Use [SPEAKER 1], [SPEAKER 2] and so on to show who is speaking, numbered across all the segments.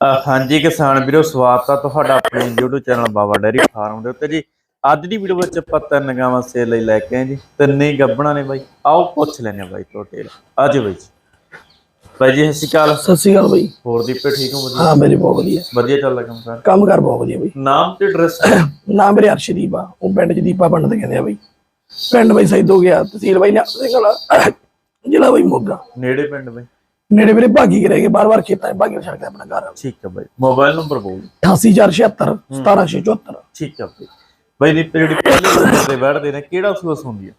[SPEAKER 1] ਹਾਂਜੀ ਕਿਸਾਨ ਵੀਰੋ ਸਵਾਗਤ ਆ ਤੁਹਾਡਾ ਆਪਣੇ YouTube channel Baba dairy farm ਦੇ ਉੱਤੇ ਜੀ। ਅੱਜ ਦੀ ਵੀਡੀਓ ਵਿੱਚ ਆਪਾਂ ਤਿੰਨ ਗਾਵਾਂ ਸੇਲ ਲਈ ਲੈ ਕੇ ਆਏ ਜੀ। ਤਿੰਨੇ ਹੀ ਗੱਭਣਾ ਨੇ ਬਾਈ। ਆਓ ਪੁੱਛ ਲੈਣੇ ਬਾਈ ਟੋਟੇ ਅੱਜ ਬਾਈ ਜੀ। ਬਾਈ ਜੀ ਸਤਿ ਸ਼੍ਰੀ ਅਕਾਲ।
[SPEAKER 2] ਸਤਿ ਸ਼੍ਰੀ ਅਕਾਲ ਬਈ।
[SPEAKER 1] ਹੋਰ ਦੀਪੇ ਠੀਕ ਹੋ? ਵਧੀਆ?
[SPEAKER 2] ਹਾਂ ਮੇਰੇ ਬਹੁਤ ਵਧੀਆ।
[SPEAKER 1] ਵਧੀਆ ਚੱਲਦਾ ਕੰਮ ਕਰ
[SPEAKER 2] ਕੰਮ ਕਰ ਬਹੁਤ ਵਧੀਆ ਬਈ।
[SPEAKER 1] ਨਾਮ ਤੇ ਐਡਰੈਸ
[SPEAKER 2] ਨਾਮ ਮੇਰੇ ਅਰਸ਼ਦੀਪ ਆ। ਉਹ ਪਿੰਡ ਚ ਦੀਪਾ ਪੰਡਤ ਕਹਿੰਦੇ ਆ ਬਈ। ਪਿੰਡ ਬਈ ਸੈਦ ਹੋ ਗਿਆ ਤਹਿਸੀਲ ਬਈ ਨੇ ਸਿੰਘ ਵਾਲਾ। ਜ਼ਿਲ੍ਹਾ ਬਈ ਮੋਗਾ।
[SPEAKER 1] ਨੇੜੇ ਪਿੰਡ ਬਾਈ।
[SPEAKER 2] ਨੇੜੇ ਮੇਰੇ ਭਾਗੀ ਕੇ ਰਹਿ ਗਏ ਬਾਰ-ਬਾਰ ਖੇਤਾਂ 'ਚ ਭਾਗੀ ਕੇ ਆਪਣਾ ਘਰ
[SPEAKER 1] ਠੀਕ ਹੈ ਬਾਈ। ਮੋਬਾਈਲ ਨੰਬਰ ਬੋਲ।
[SPEAKER 2] 88476 1774
[SPEAKER 1] ਠੀਕ ਹੈ ਬਾਈ। ਬਾਈ ਦੀਪੇ ਜਿਹੜੀ ਪਹਿਲੇ ਨੰਬਰ ਤੇ ਬੈਠਦੇ ਨੇ ਕਿਹੜਾ ਸੂਸ ਹੁੰਦੀ ਹੈ?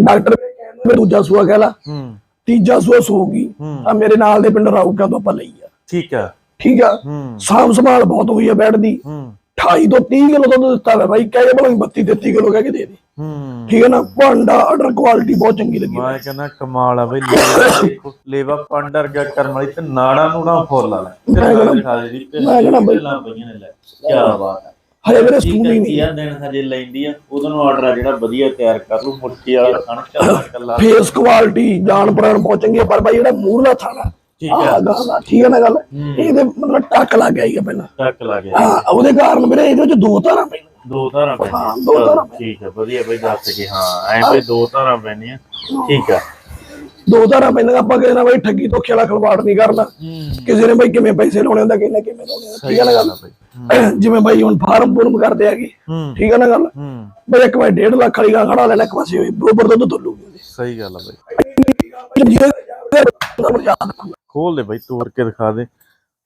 [SPEAKER 2] ਡਾਕਟਰ ਕਹਿੰਦੇ ਦੂਜਾ ਸੂਆ ਕਹਿ ਲਾ।
[SPEAKER 1] ਹੂੰ।
[SPEAKER 2] ਤੀਜਾ ਸੂਆ ਸੂਗੀ। ਆ ਮੇਰੇ ਨਾਲ ਦੇ ਪਿੰਡ ਰਾਊਕਾ ਤੋਂ ਆਪਾਂ ਲਈ ਆ।
[SPEAKER 1] ਠੀਕ ਹੈ।
[SPEAKER 2] ਠੀਕ ਆ? ਸਾਂਭ ਸੰਭਾਲ ਬਹੁਤ ਹੋਈ ਆ ਬੈਠ ਦੀ।
[SPEAKER 1] ਹੂੰ।
[SPEAKER 2] 28 ਤੋਂ 30 ਕਿਲੋ ਦੁੱਧ ਦਿੱਤਾ ਵਾ ਬਾਈ ਕਹੇ ਬਲਾਂ 32 33 ਕਿਲੋ ਕਹਿ ਕੇ ਦੇ ਦੇ।
[SPEAKER 1] ਹੂੰ।
[SPEAKER 2] ਠੀਕ ਹੈ ਨਾ ਭਾਂਡਾ ਆਰਡਰ ਕੁਆਲਿਟੀ ਬਹੁਤ ਚੰਗੀ ਲੱਗੀ।
[SPEAKER 1] ਮੈਂ ਕਹਿੰਦਾ ਕਮਾਲ ਆ ਬਈ ਲੇਵਾ ਦੇਖੋ ਲੇਵਾ ਪੰਡਰ ਗਿਆ ਕਰਮ ਵਾਲੀ ਤੇ ਨਾੜਾ ਨੂੜਾ ਫੁੱਲ ਆ ਲੈ
[SPEAKER 2] ਮੈਂ ਕਹਿੰਦਾ- ਬਈ-
[SPEAKER 1] ਕੀ ਬਾਤ ਹੈ
[SPEAKER 2] ਹਜੇ ਮੇਰੇ ਸਕੂਲ
[SPEAKER 1] ਹੈ
[SPEAKER 2] ਨਹੀਂ।
[SPEAKER 1] ਤੀਆ ਦਿਨ ਹਜੇ ਲੈਂਦੀ ਆ ਉਹਦੋਂ ਨੂੰ ਆਰਡਰ ਆ ਜਿਹੜਾ ਵਧੀਆ ਤਿਆਰ ਕਰ ਲੂ ਮੁੱਠੀ ਵਾਲਾ ਖਾਣ ਕੱਲਾ ਕੱਲਾ
[SPEAKER 2] ਫੇਸ ਕੁਆਲਿਟੀ ਜਾਨ ਪ੍ਰਾਣ ਆ, ਪਰ ਬਾਈ ਜਿਹੜਾ ਮੂਰਲਾ ਥਾਣਾ
[SPEAKER 1] ਠੀਕ
[SPEAKER 2] ਆ ਗੱਲ ਆ, ਠੀਕ ਹੈ ਨਾ ਗੱਲ ਇਹਦੇ ਮਤਲਬ ਟੱਕ ਲੱਗ ਗਿਆ ਹੀ ਪਹਿਲਾਂ
[SPEAKER 1] ਟੱਕ ਲਾ ਗਿਆ
[SPEAKER 2] ਹਾਂ ਉਹਦੇ ਕਾਰਨ ਮੇਰੇ ਇਹਦੇ ਵਿੱਚ ਦੋ ਧਾਰਾਂ ਪਈਆਂ
[SPEAKER 1] ਦੋ ਧਾਰਾਂ ਪੈਣੀਆਂ
[SPEAKER 2] ਹਾਂ, ਦੋ ਧਾਰਾਂ
[SPEAKER 1] ਠੀਕ ਹੈ ਵਧੀਆ ਬਈ ਦੱਸ ਕੇ ਹਾਂ ਐ ਬਈ ਦੋ ਧਾਰਾਂ ਪੈਣੀਆਂ ਠੀਕ ਆ
[SPEAKER 2] ਦੋ ਧਾਰਾਂ ਪੈਂਦੀਆਂ ਆਪਾਂ ਕਹਿੰਦੇ ਨਾ ਬਾਈ ਠੱਗੀ ਧੋਖੇ ਵਾਲਾ ਖਲਵਾੜ ਨਹੀਂ ਕਰਨਾ
[SPEAKER 1] ਹੂੰ
[SPEAKER 2] ਕਿਸੇ ਨੇ ਬਾਈ ਕਿਵੇਂ ਪੈਸੇ ਲਾਉਣੇ ਹੁੰਦਾ ਕਿਸੇ ਨੇ ਕਿਵੇਂ ਲਾਉਣੇ ਹੁੰਦਾ ਠੀਕ ਹੈ ਨਾ ਗੱਲ ਜਿਵੇਂ ਬਾਈ ਹੁਣ ਫਾਰਮ ਫੁਰਮ ਕਰਦੇ ਆਗੇ
[SPEAKER 1] ਹੂੰ
[SPEAKER 2] ਠੀਕ ਹੈ ਨਾ ਗੱਲ
[SPEAKER 1] ਹੂੰ
[SPEAKER 2] ਬਈ ਇੱਕ ਵਾਰ 1.5 ਲੱਖ ਵਾਲੀ ਗਾਂ ਖੜਾ ਲੈਣਾ ਇੱਕ ਪਾਸੇ ਹੋਈ ਬਰੋਬਰ ਦੁੱਧ ਉਹਦੇ
[SPEAKER 1] ਸਹੀ ਗੱਲ ਆ ਬਈ
[SPEAKER 2] ਜਿਹਦੇ ਯਾਦ ਰੱਖੂਗਾ
[SPEAKER 1] ਖੋਲ ਦੇ ਬਈ ਤੋੜ ਕੇ ਦਿਖਾ ਦੇ।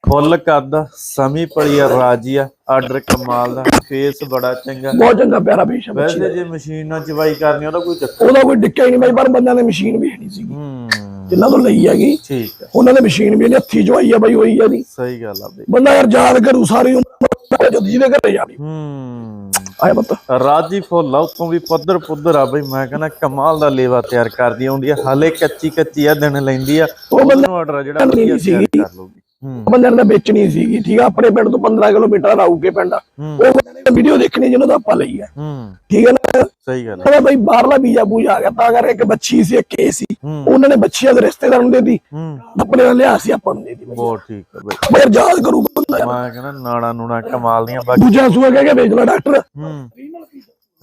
[SPEAKER 1] ਫੁੱਲ ਕੱਦ ਸਮੀ ਪੜੀ ਆ ਰਾਜੀ ਆ ਆਰਡਰ ਕਮਾਲ ਦਾ ਫੇਸ ਬੜਾ ਚੰਗਾ।
[SPEAKER 2] ਬਹੁਤ ਚੰਗਾ ਪਿਆਰਾ ਹੈ ਬੱਚੀ
[SPEAKER 1] ਵੈਸੇ ਜੇ ਮਸ਼ੀਨ ਨਾਲ ਚਵਾਈ ਕਰਨੀ ਉਹਦਾ ਕੋਈ ਚੱਕਰ
[SPEAKER 2] ਉਹਦਾ ਕੋਈ ਡਿੱਕਾ ਹੀ ਨਹੀਂ ਬਾਈ ਪਰ ਬੰਦਿਆਂ ਦੀ ਮਸ਼ੀਨ ਵੀ ਹੈ ਨਹੀਂ ਸੀਗੀ।
[SPEAKER 1] ਹੂੰ।
[SPEAKER 2] ਜਿੰਨਾਂ ਤੋਂ ਲਈ ਹੈਗੀ
[SPEAKER 1] ਠੀਕ ਆ।
[SPEAKER 2] ਉਹਨਾਂ ਦੀ ਮਸ਼ੀਨ ਵੀ ਹੱਥੀ ਜਵਾਈ ਆ ਬਾਈ ਹੋਈ ਆ ਨਹੀਂ।
[SPEAKER 1] ਸਹੀ ਗੱਲ ਆ ਬਈ।
[SPEAKER 2] ਬੰਦਾ ਯਾਰ ਯਾਦ ਕਰੂ ਸਾਰੀ ਉਮਰ ਜਦ ਜਿਹਦੇ ਘਰੇ ਜਾਣੀ
[SPEAKER 1] ਹੂੰ।
[SPEAKER 2] ਆਇਆ ਪਤਾ।
[SPEAKER 1] ਰਾਜੀ ਫੁੱਲ ਆ ਉਤੋਂ ਵੀ ਪੱਧਰ ਪੁੱਧਰ ਆ ਬਈ ਮੈਂ ਕਹਿੰਦਾ ਕਮਾਲ ਦਾ ਲੇਵਾ ਤਿਆਰ ਕਰਦੀ ਆਉਂਦੀ ਆ ਹਾਲੇ ਕੱਚੀ ਕੱਚੀ ਆ ਦਿਨ ਲੈਂਦੀ ਆ।
[SPEAKER 2] ਉਹ ਬੰਦਾ
[SPEAKER 1] ਆਰਡਰ ਜਿਹੜਾ ਵਧੀਆ ਤਿਆਰ ਕਰ ਲਊਗੀ। ਹੂੰ।
[SPEAKER 2] ਬੰਦਿਆਂ ਨੇ ਵੇਚਣੀ ਸੀਗੀ ਠੀਕ ਆ ਆਪਣੇ ਪਿੰਡ ਤੋਂ 15 ਕਿਲੋਮੀਟਰ ਰਾਊ ਕੇ ਪਿੰਡ ਆ।
[SPEAKER 1] ਹੂੰ।
[SPEAKER 2] ਉਹ ਬੰਦਿਆਂ ਨੇ ਵੀਡੀਓ ਦੇਖਣੀ ਜਿਹਨਾਂ ਦਾ ਆਪਾਂ ਲਈ ਆ।
[SPEAKER 1] ਹੂੰ।
[SPEAKER 2] ਠੀਕ ਹੈ ਨਾ?
[SPEAKER 1] ਸਹੀ ਗੱਲ ਆ।
[SPEAKER 2] ਉਹਦਾ ਬਾਈ ਬਾਹਰਲਾ ਵੀਜ਼ਾ ਪੂਜਾ ਆ ਗਿਆ ਤਾਂ ਕਰਕੇ ਇੱਕ ਬੱਚੀ ਸੀ ਇੱਕ ਇਹ ਸੀ।
[SPEAKER 1] ਹੂੰ।
[SPEAKER 2] ਉਹਨਾਂ ਨੇ ਬੱਚੀਆਂ ਦੇ ਰਿਸ਼ਤੇਦਾਰ ਨੂੰ ਦੇ ਦਿੱਤੀ।
[SPEAKER 1] ਹੂੰ।
[SPEAKER 2] ਆਪਣੇ ਨਾਲ ਲਿਆ ਸੀ ਆਪਾਂ ਨੂੰ ਦੇ ਦਿੱਤੀ।
[SPEAKER 1] ਬਹੁਤ ਠੀਕ ਆ ਬਈ।
[SPEAKER 2] ਮੈਂ ਯਾਦ ਕਰੂ ਬੰਦਾ ਯਾਰ।
[SPEAKER 1] ਮੈਂ ਕਹਿੰਦਾ ਨਾੜਾ ਨੂੜਾ ਕਮਾਲ ਦੀਆਂ ਬਾਕੀ
[SPEAKER 2] ਦੂਜਾ ਸੂਆ ਕਹਿ ਕੇ ਵੇਚ ਲੈ ਡਾਕਟਰ।
[SPEAKER 1] ਹੂੰ।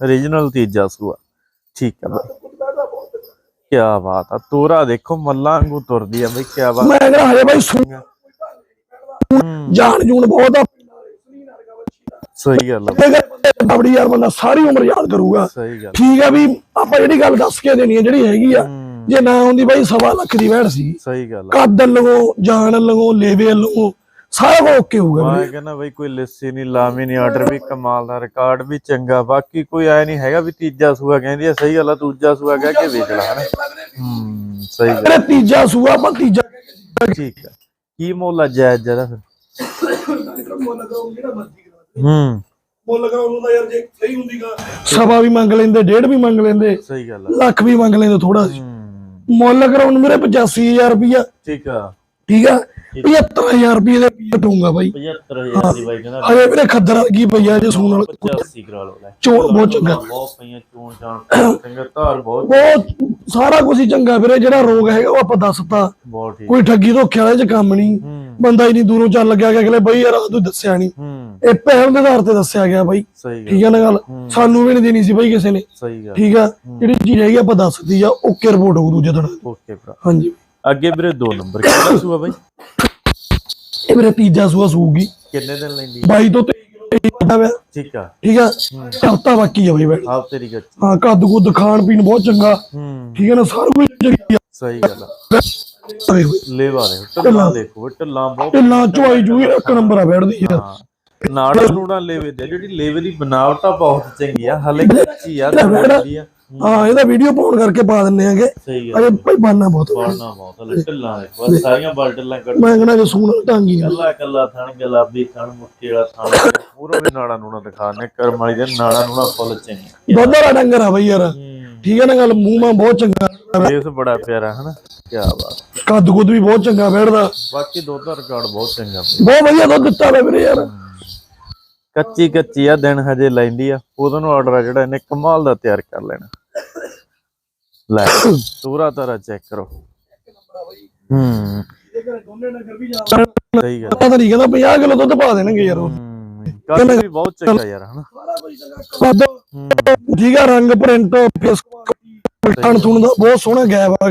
[SPEAKER 1] ਰੀਜਨਲ ਤੀਜਾ। ਸੂਆ। ਠੀਕ ਆ ਬਈ। ਕੀ ਬਾਤ ਆ ਤੋਰਾ ਦੇਖੋ ਮੱਲਾਂ ਵਾਂਗੂ ਤੁਰਦੀ ਆ ਬਈ ਕੀ ਬਾਤ।
[SPEAKER 2] ਮੈਂ ਕਹਿੰਦਾ ਹਜੇ ਬਾਈ
[SPEAKER 1] ਹੂੰ।
[SPEAKER 2] ਜਾਨ ਜੂਨ ਬਹੁਤ ਆ।
[SPEAKER 1] ਸਹੀ ਗੱਲ ਆ।
[SPEAKER 2] ਬੜੀ ਯਾਰ ਬੰਦਾ ਸਾਰੀ ਉਮਰ ਯਾਦ ਕਰੂਗਾ।
[SPEAKER 1] ਸਹੀ ਗੱਲ
[SPEAKER 2] ਠੀਕ ਆ ਵੀ ਆਪਾਂ ਜਿਹੜੀ ਗੱਲ ਦੱਸ ਕੇ ਦੇਣੀ ਹੈ ਜਿਹੜੀ ਹੈਗੀ ਆ
[SPEAKER 1] ਹੂੰ।
[SPEAKER 2] ਜੇ ਨਾ ਹੁੰਦੀ ਬਾਈ ਸਵਾ ਲੱਖ ਦੀ ਵੈੜ ਸੀ।
[SPEAKER 1] ਸਹੀ ਗੱਲ ਆ।
[SPEAKER 2] ਕੱਦ ਲਗੋ ਜਾਨ ਲਗੋ ਲੇਵੇ ਲਗੋ ਸਾਰਾ ਕੁਝ ਓਕੇ ਹੋਊਗਾ
[SPEAKER 1] ਮੈਂ ਕਹਿੰਦਾ ਬਈ ਕੋਈ ਲੱਸੀ ਨਹੀਂ ਲਾਮੀ ਨਹੀਂ ਆਰਡਰ ਵੀ ਕਮਾਲ ਦਾ ਰਿਕਾਰਡ ਵੀ ਚੰਗਾ ਬਾਕੀ ਕੋਈ ਐ ਨਹੀਂ ਹੈਗਾ ਵੀ ਤੀਜਾ ਸੂਆ ਕਹਿੰਦੀ ਆ ਸਹੀ ਗੱਲ ਆ ਦੂਜਾ ਸੂਆ ਕਹਿ ਕੇ ਵੇਚ ਲੈ ਹਨਾ। ਹੂੰ ਸਹੀ ਗੱਲ
[SPEAKER 2] ਵੀਰੇ ਤੀਜਾ ਸੂਆ ਆਪਾਂ ਤੀਜਾ
[SPEAKER 1] ਠੀਕ ਆ। ਕੀ ਮੁੱਲ ਆ ਜਾਇਜ਼ ਜਰਾ ਫਿਰ? ਹੂੰ।
[SPEAKER 2] ਮੁੱਲ ਕਰਾਉਣ ਦਾ ਯਾਰ ਜੇ ਸਹੀ ਹੁੰਦੀਗਾ ਸਵਾ ਵੀ ਮੰਗ ਲੈਂਦੇ ਡੇਢ ਵੀ ਮੰਗ ਲੈਂਦੇ
[SPEAKER 1] ਸਹੀ ਗੱਲ ਆ।
[SPEAKER 2] ਲੱਖ ਵੀ ਮੰਗ ਲੈਂਦੇ ਥੋੜਾ
[SPEAKER 1] ਹੂੰ।
[SPEAKER 2] ਮੁੱਲ ਕਰਾਉਣ ਮੇਰੇ 85000 ਰੁਪਇਆ
[SPEAKER 1] ਠੀਕ ਆ।
[SPEAKER 2] ਠੀਕ ਆ? 75000 ਰੁਪਏ ਦੇ ਦਊਂਗਾ ਬਾਈ।
[SPEAKER 1] 75000 ਦੀ ਬਾਈ ਕਹਿੰਦਾ।
[SPEAKER 2] ਅਰੇ ਵੀਰੇ ਖੱਦਰ ਵਰਗੀ ਪਈਆ ਜੇ ਸੂਣ ਵਾਲਾ
[SPEAKER 1] 85 ਕਰਾ ਲਓ ਲੈ।
[SPEAKER 2] ਚੋਣ ਬਹੁਤ ਚੰਗਾ।
[SPEAKER 1] ਬਹੁਤ ਪਈਆਂ ਚੋਣ ਚਾਣ ਚੰਗਾ ਧਾਰ ਬਹੁਤ
[SPEAKER 2] ਬਹੁਤ ਸਾਰਾ ਕੁਝ ਹੀ ਚੰਗਾ ਵੀਰੇ ਜਿਹੜਾ ਰੋਗ ਹੈਗਾ ਉਹ ਆਪਾਂ ਦੱਸਤਾ
[SPEAKER 1] ਬਹੁਤ ਠੀਕ।
[SPEAKER 2] ਕੋਈ ਠੱਗੀ ਧੋਖੇ ਵਾਲੇ ਚ ਕੰਮ ਨਹੀਂ।
[SPEAKER 1] ਹੂੰ।
[SPEAKER 2] ਬੰਦਾ ਇਨੀ ਦੂਰੋਂ ਚੱਲ ਲੱਗਿਆ ਕਿ ਅਗਲੇ ਬਈ ਯਾਰ ਤੂੰ ਦੱਸਿਆ ਨਹੀਂ।
[SPEAKER 1] ਹੂੰ।
[SPEAKER 2] ਇਹ ਪਹਿਲ ਦੇ ਆਧਾਰ ਤੇ ਦੱਸਿਆ ਗਿਆ ਬਾਈ। ਠੀਕ ਹੈ ਨਾ ਗੱਲ? ਸਾਨੂੰ ਵੀ ਨਹੀਂ ਦੇਣੀ ਸੀ ਬਾਈ ਕਿਸੇ ਨੇ। ਠੀਕ ਆ? ਜਿਹੜੀ ਚੀਜ਼ ਹੈਗੀ ਆਪਾਂ ਦੱਸਦੀ ਆ ਓਕੇ ਰਿਪੋਰਟ ਹੋਊ ਦੂਜੇ ਦਿਨ।
[SPEAKER 1] ਓਕੇ ਭਰਾ।
[SPEAKER 2] ਹਾਂਜੀ।
[SPEAKER 1] ਅੱਗੇ ਵੀਰੇ ਦੋ ਨੰਬਰ ਕਿਹੜਾ ਸੂਆ ਬਾਈ?
[SPEAKER 2] ਇਹ ਮੇਰੇ ਤੀਜਾ ਸੂਆ ਸੂਗੀ।
[SPEAKER 1] ਕਿੰਨੇ ਦਿਨ ਲੈਂਦੀ
[SPEAKER 2] 22 ਤੋਂ 23 ਕਿਲੋ ਦਾ
[SPEAKER 1] ਠੀਕ ਆ।
[SPEAKER 2] ਠੀਕ ਆ? ਹਫਤਾ ਬਾਕੀ ਆ ਬਈ ਬੈਠ
[SPEAKER 1] ਆਪ ਤੇਰੀ ਗੱਚ
[SPEAKER 2] ਹਾਂ ਕੱਦ ਕੁੱਦ ਖਾਣ ਪੀਣ ਬਹੁਤ ਚੰਗਾ। ਠੀਕ ਹੈ ਨਾ ਸਾਰਾ ਕੁਝ ਚੰਗੀ ਆ।
[SPEAKER 1] ਸਹੀ ਗੱਲ ਆ। ਢੱਲਾਂ। ਦੇਖੋ ਢੱਲਾਂ ਬਹੁਤ
[SPEAKER 2] ਢਿੱਲਾਂ ਚੁਆਈ ਜੂਈ ਇੱਕ ਨੰਬਰ ਆ ਬੈਠਦੀ
[SPEAKER 1] ਹਾਂ। ਨਾੜਾ ਨੂੜਾ ਲੇਵੇ ਦੇ ਜਿਹੜੀ ਲੇਵੇ ਦੀ ਬਣਾਵਟ ਆ ਬਹੁਤ ਚੰਗੀ ਆ। ਹਲੇ ਕੱਚੀ ਆ ਆ।
[SPEAKER 2] ਹਾਂ ਇਹਦਾ ਵੀਡੀਓ ਪਾਉਣ ਕਰਕੇ ਪਾ ਦਿੰਨੇ ਆਗੇ
[SPEAKER 1] ਸਹੀ
[SPEAKER 2] ਅਜੇ ਭਾਈ ਬਾਨਾ ਬਹੁਤ।
[SPEAKER 1] ਪੜਨਾ ਬਹੁਤ ਦੇਖੋ ਆਹ ਸਾਰੀਆਂ ਬਲ ਢੱਲਾਂ ਕੱਢ
[SPEAKER 2] ਮੈਂ ਕਹਿੰਦਾ ਜੇ ਸੂਣ ਨਹੀਂ
[SPEAKER 1] ਕੱਲਾ ਕੱਲਾ ਥਣ ਗੁਲਾਬੀ ਥਣ ਮੁੱਠੀ ਵਾਲਾ ਥਣ। ਪੂਰਾ ਵੀ ਨਾੜਾ ਨੂੜਾ ਦਿਖਾਣੇ ਕਰਮ ਵਾਲੀ ਦੇ ਨਾੜਾ ਨੂੜਾ ਫੁੱਲ ਚੰਗੀ
[SPEAKER 2] ਦੁੱਧ ਵਾਲਾ ਡੰਗਰ ਆ ਬਈ ਯਾਰ। ਠੀਕ ਹੈ ਨਾ ਗੱਲ ਮੂੰਹ ਮਾ ਬਹੁਤ ਚੰਗਾ
[SPEAKER 1] ਫੇਸ ਬੜਾ ਪਿਆਰਾ ਹਨਾ ਕੀ ਬਾਤ।
[SPEAKER 2] ਕੱਦ ਕੁੱਦ ਵੀ ਬਹੁਤ ਚੰਗਾ ਬੈਠਦਾ।
[SPEAKER 1] ਬਾਕੀ ਦੁੱਧ ਦਾ ਰਿਕਾਰਡ ਬਹੁਤ ਚੰਗਾ
[SPEAKER 2] ਬਹੁਤ ਵਧੀਆ ਦੁੱਧ ਦਿੱਤਾ ਵੇ ਵੀਰੇ ਯਾਰ।
[SPEAKER 1] ਕੱਚੀ ਕੱਚੀ ਆ ਦਿਨ ਹਜੇ ਲੈਂਦੀ ਆ। ਉਦੋਂ ਨੂੰ ਆਰਡਰ ਆ ਜਿਹੜਾ ਇਹਨੇ ਕਮਾਲ ਦਾ ਤਿਆਰ ਕਰ ਲੈਣਾ। ਲੈ। ਪੂਰਾ ਤਰ੍ਹਾਂ ਚੈੱਕ ਕਰੋ। ਹੂੰ। ਸਹੀ ਗੱਲ
[SPEAKER 2] ਪਤਾ ਨਹੀਂ ਕਹਿੰਦਾ 50 ਕਿਲੋ ਦੁੱਧ ਪਾ ਦੇਣਗੇ ਯਾਰ
[SPEAKER 1] ਕੱਦ ਵੀ ਬਹੁਤ ਚੰਗਾ ਯਾਰ ਹਨਾ।
[SPEAKER 2] ਠੀਕ ਆ ਰੰਗ ਪ੍ਰਿੰਟ ਫੇਸ ਥਣ ਥੁਣ ਦਾ ਬਹੁਤ ਸੋਹਣਾ ਗੈਪ ਆ।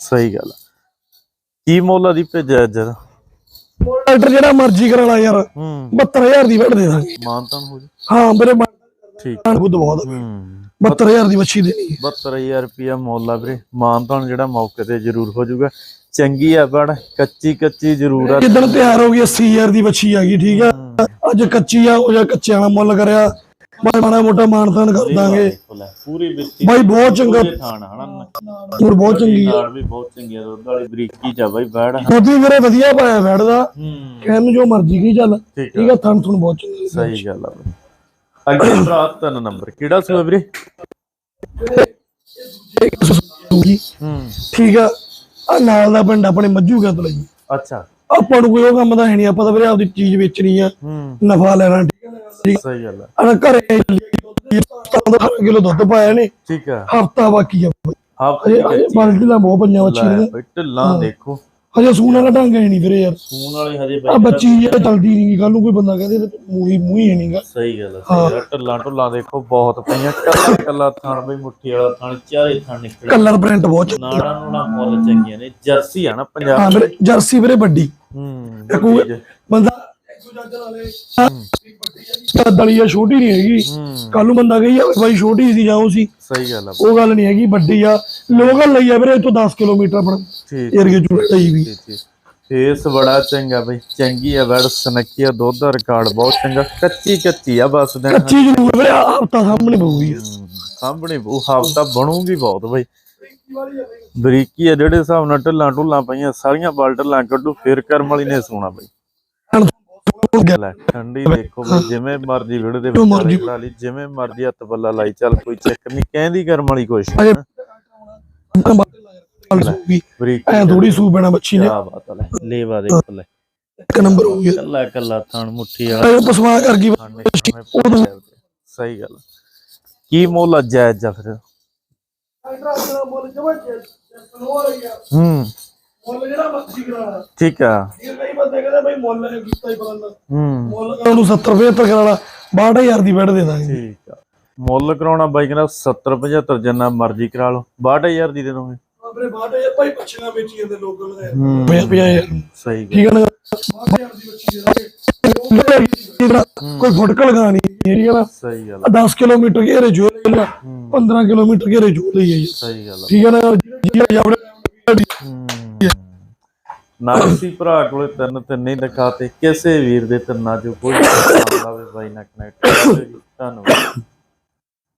[SPEAKER 1] ਸਹੀ ਗੱਲ। ਕੀ ਮੁੱਲ ਦੀ ਭੇਜਿਆ ਜਦ
[SPEAKER 2] ਡਾਕਟਰ ਜਿਹੜਾ ਮਰਜ਼ੀ ਕਰਾਣਾ ਯਾਰ।
[SPEAKER 1] ਹੂੰ।
[SPEAKER 2] 72000 ਦੀ ਵੱਢ ਦੇ ਦਾਂਗੇ।
[SPEAKER 1] ਮਾਨਤਨ ਹੋ ਜੀ
[SPEAKER 2] ਹਾਂ ਮੇਰੇ
[SPEAKER 1] ਠੀਕ।
[SPEAKER 2] ਮਾਨ ਬੁੱਧ ਬਹੁਤ।
[SPEAKER 1] ਹੂੰ।
[SPEAKER 2] 72000 ਦੀ ਵੱਛੀ ਦੇਣੀ ਹੈ।
[SPEAKER 1] 72000 ਰੁਪਿਆ ਮੁੱਲ ਆ ਵੀਰੇ। ਮਾਨਤਨ ਜਿਹੜਾ ਮੌਕੇ ਤੇ ਜ਼ਰੂਰ ਹੋ ਜਾਊਗਾ। ਚੰਗੀ ਆ ਬੜ ਕੱਚੀ ਕੱਚੀ ਜ਼ਰੂਰ ਆ।
[SPEAKER 2] ਜਿੱਦਣ ਤਿਆਰ ਹੋ ਗਈ 80000 ਦੀ ਵੱਛੀ ਆ ਗਈ ਠੀਕ ਆ। ਅੱਜ ਕੱਚੀ ਆ ਉਹ ਜਾਂ ਕੱਚਿਆਂ ਦਾ ਮੁੱਲ ਕਰਿਆ। ਮੈਂ ਮਾੜਾ ਮੋਟਾ ਮਾਨਤਾਨ ਕਰ ਦਾਂਗੇ।
[SPEAKER 1] ਪੂਰੀ ਬਿੱਤੀ
[SPEAKER 2] ਬਾਈ ਬਹੁਤ ਚੰਗਾ।
[SPEAKER 1] ਥਾਣ ਹਨਾ।
[SPEAKER 2] ਬਹੁਤ ਚੰਗੀ ਆ।
[SPEAKER 1] ਵੀ ਬਹੁਤ ਚੰਗੀ ਆ ਦੁੱਧ ਵਾਲੀ ਬਰੀਕੀ ਚ ਬਾਈ ਬੜ।
[SPEAKER 2] ਉਹਦੀ ਵੀਰੇ ਵਧੀਆ ਪਾਇਆ ਬੈਠਦਾ
[SPEAKER 1] ਹੂੰ।
[SPEAKER 2] ਕਹਿਣ ਨੂੰ ਜੋ ਮਰਜ਼ੀ ਕੀ ਚੱਲ।
[SPEAKER 1] ਠੀਕ
[SPEAKER 2] ਠੀਕ ਆ ਥਣ ਥਣ ਬਹੁਤ ਚੰਗੀ
[SPEAKER 1] ਸਹੀ ਗੱਲ ਆ ਬਾਈ। ਅੱਗੇ ਭਰਾ ਤਿੰਨ ਨੰਬਰ ਕਿਹੜਾ ਸੂਆ ਵੀਰੇ
[SPEAKER 2] ਇੱਕ ਸੂਗੀ
[SPEAKER 1] ਹੂੰ।
[SPEAKER 2] ਠੀਕ ਆ ਆ ਨਾਲ ਦਾ ਪਿੰਡ ਆਪਣੇ ਮੱਝੂ ਕਾ ਲਈ
[SPEAKER 1] ਅੱਛਾ।
[SPEAKER 2] ਆਪਾਂ ਨੂੰ ਕੋਈ ਉਹ ਕੰਮ ਦਾ ਹੈ ਨਹੀਂ ਆਪਾਂ ਤਾਂ ਵੀਰੇ ਆਪਦੀ ਚੀਜ਼ ਵੇਚਣੀ ਆ ਨਫਾ ਲੈਣਾ। ਠੀਕ ਆ ਠੀਕ
[SPEAKER 1] ਸਹੀ ਗੱਲ ਆ
[SPEAKER 2] ਆ ਘਰੇ 17 ਕਿਲੋ ਦੁੱਧ ਪਾਇਆ ਨੇ।
[SPEAKER 1] ਠੀਕ ਆ।
[SPEAKER 2] ਹਫਤਾ ਬਾਕੀ ਆ। ਬਾਲਟੀ ਦਾ ਬਹੁਤ ਪੰਜਾਂ ਬੱਚੀ ਨੇ
[SPEAKER 1] ਢਿੱਲਾਂ ਦੇਖੋ।
[SPEAKER 2] ਹਜੇ ਸੂਣ ਵਾਲਾ ਢੰਗ ਹੈ ਨਹੀਂ ਵੀਰੇ ਯਾਰ।
[SPEAKER 1] ਸੂਣ ਵਾਲੇ ਹਜੇ
[SPEAKER 2] ਆ ਬੱਚੀ ਇਹ ਚਲਦੀ ਨਹੀਂ ਕੱਲ ਨੂੰ ਕੋਈ ਬੰਦਾ ਕਹਿੰਦੇ ਮੂਹੀ ਮੂਹੀ ਹੈ ਨਹੀਂਗਾ
[SPEAKER 1] ਸਹੀ ਗੱਲ ਆ ਸਹੀ ਗੱਲ। ਢਿੱਲਾਂ ਢੁੱਲਾਂ ਦੇਖੋ ਬਹੁਤ ਪਈਆਂ। ਕੱਲਾ ਕੱਲਾ ਥਣ ਬਈ ਮੁੱਠੀ ਵਾਲਾ ਥਣ ਚਾਰੇ ਥਣ ਨਿਕਲੇ।
[SPEAKER 2] ਕਲਰ ਪ੍ਰਿੰਟ ਬਹੁਤ ਚੰਗਾ।
[SPEAKER 1] ਨਾੜਾਂ ਨੂੜਾਂ ਮੁੱਲ ਚੰਗੀਆਂ ਨੇ। ਜਰਸੀ ਆ ਨਾ ਪੰਜਾਬ
[SPEAKER 2] ਹਾਂ ਵੀਰੇ ਜਰਸੀ ਵੀਰੇ ਵੱਡੀ।
[SPEAKER 1] ਹੂੰ ਜ-
[SPEAKER 2] ਬੰਦਾ ਦਲੀ ਆ ਛੋਟੀ ਨਹੀਂ ਹੈਗੀ। ਕੱਲ ਨੂੰ ਬੰਦਾ ਕਹੀ ਜਾਵੇ ਬਾਈ ਛੋਟੀ ਸੀ ਜਾਂ ਉਹ ਸੀ।
[SPEAKER 1] ਸਹੀ ਗੱਲ ਆ।
[SPEAKER 2] ਉਹ ਗੱਲ ਨਹੀਂ ਹੈਗੀ ਵੱਡੀ ਆ। ਲੋਕਲ ਲਈ ਆ ਵੀਰੇ ਇੱਥੋਂ 10 ਕਿਲੋਮੀਟਰ ਆਪਣਾ ਏਰੀਆ ਲਈ ਵੀ।
[SPEAKER 1] ਫੇਸ ਬੜਾ ਚੰਗਾ ਬਈ ਚੰਗੀ ਆ ਵੜ ਸਨੱਖੀ ਆ ਦੁੱਧ ਦਾ ਰਿਕਾਰਡ ਬਹੁਤ ਚੰਗਾ। ਕੱਚੀ ਕੱਚੀ ਆ ਬਸ ਦਿਨ
[SPEAKER 2] ਕੱਚੀ ਜ਼ਰੂਰ ਵੀਰੇ ਹਫਤਾ ਸਾਹਮਣੇ ਪਊਗੀ।
[SPEAKER 1] ਸਾਹਮਣੇ ਉਹ ਹਫਤਾ ਬਣੂਗੀ ਬਹੁਤ ਬਈ। ਬਰੀਕੀ ਆ ਜਿਹੜੇ ਹਿਸਾਬ ਨਾਲ ਢੱਲਾਂ ਢੁੱਲਾਂ ਪਈਆਂ ਸਾਰੀਆਂ ਬਾਲ ਢੱਲਾਂ ਕੱਢੂ ਫਿਰ ਕਰਮ ਵਾਲੀ ਨੇ ਸੋਣਾ ਬਈ। ਲੈ ਠੰਡੀ ਦੇਖੋ ਜਿਵੇਂ ਮਰਜ਼ੀ ਵਿੜੇ ਦੇ ਵਿੱਚ। ਲਾ ਲਈ ਜਿਵੇਂ ਮਰਜ਼ੀ ਹੱਥ ਪੱਲਾ ਲਾਈ ਚੱਲ ਕੋਈ ਚੱਕਰ ਨਹੀਂ ਕਹਿੰਦੀ ਕਰਮ ਵਾਲੀ
[SPEAKER 2] ਅਜੇ
[SPEAKER 1] ਬਰੀਕੀ
[SPEAKER 2] ਐ ਥੋੜੀ ਸੂ ਪੈਣਾ ਬੱਚੀ ਨੇ।
[SPEAKER 1] ਆ ਬਾਤ ਲੈ ਲੇਵਾ ਦੇਖ ਲੈ
[SPEAKER 2] ਇੱਕ ਨੰਬਰ ਹੋ ਗਿਆ।
[SPEAKER 1] ਕੱਲਾ ਕੱਲਾ ਥਣ ਮੁੱਠੀ ਵਾਲਾ।
[SPEAKER 2] ਅਜੇ ਪਸਵਾ ਕਰ ਗਈ।
[SPEAKER 1] ਸਹੀ ਗੱਲ ਕੀ ਮੁੱਲ ਆ ਜਾਇਜ਼ ਜਾ ਫਿਰ? ਹੂੰ।
[SPEAKER 2] ਮੁੱਲ ਜਿਹੜਾ ਮਰਜ਼ੀ ਕਰਾਣਾ
[SPEAKER 1] ਠੀਕ ਆ।
[SPEAKER 2] ਇਹ ਕਈ ਬੰਦੇ ਕਹਿੰਦੇ ਬਈ ਮੁੱਲ ਕੀਤਾ ਹੀ ਪਰੰਦਾ
[SPEAKER 1] ਹੂੰ।
[SPEAKER 2] ਮੁੱਲ ਉਹਨੂੰ 70 75 ਕਰਾਣਾ 62000 ਦੀ ਬੈਠ ਦੇ ਦਾਂਗੇ।
[SPEAKER 1] ਠੀਕ ਆ। ਮੁੱਲ ਕਰਾਉਣਾ ਬਾਈ ਕਹਿੰਦਾ 70 75 ਜਿੰਨਾ ਮਰਜ਼ੀ ਕਰਾ ਲਓ। 62000 ਦੀ ਦੇ ਦੋਗੇ।
[SPEAKER 2] ਆਪਣੇ 62000 ਭਾਈ ਪੱਛੀਆਂ ਵੇਚੀ ਜਾਂਦੇ ਲੋਕਲ ਦੇ
[SPEAKER 1] ਹੂੰ।
[SPEAKER 2] 50000
[SPEAKER 1] ਸਹੀ ਗੱਲ।
[SPEAKER 2] ਠੀਕ ਹੈ? ਨਾ 62000 ਦੀ ਬੱਚੀ ਦੇ ਦਾਂਗੇ ਕੋਈ ਫੁਟਕ ਲਗਾਣੀ ਠੀਕ ਹੈ ਨਾ।
[SPEAKER 1] ਸਹੀ ਗੱਲ ਆ,
[SPEAKER 2] 10 ਕਿਲੋਮੀਟਰ ਘੇਰੇ ਜੋ ਲੈਣਾ 15 ਕਿਲੋਮੀਟਰ ਘੇਰੇ ਜੋ ਲਈ ਹੈ
[SPEAKER 1] ਸਹੀ ਗੱਲ।
[SPEAKER 2] ਠੀਕ ਹੈ ਨਾ। ਜੀ ਆਪਣੇ
[SPEAKER 1] ਨਾਸੀ ਭਰਾ ਕੋਲੇ ਤਿੰਨ ਤਿੰਨ ਹੀ ਦਿਖਾਤੇ ਕਿਸੇ ਵੀਰ ਦੇ ਤਿੰਨਾਂ ਚੋਂ ਕੋਈ ਪਸੰਦ ਆਵੇ ਬਾਈ ਨਾਲ ਕਨੈਕਟ ਕਰੋ ਜੀ। ਧੰਨਵਾਦ।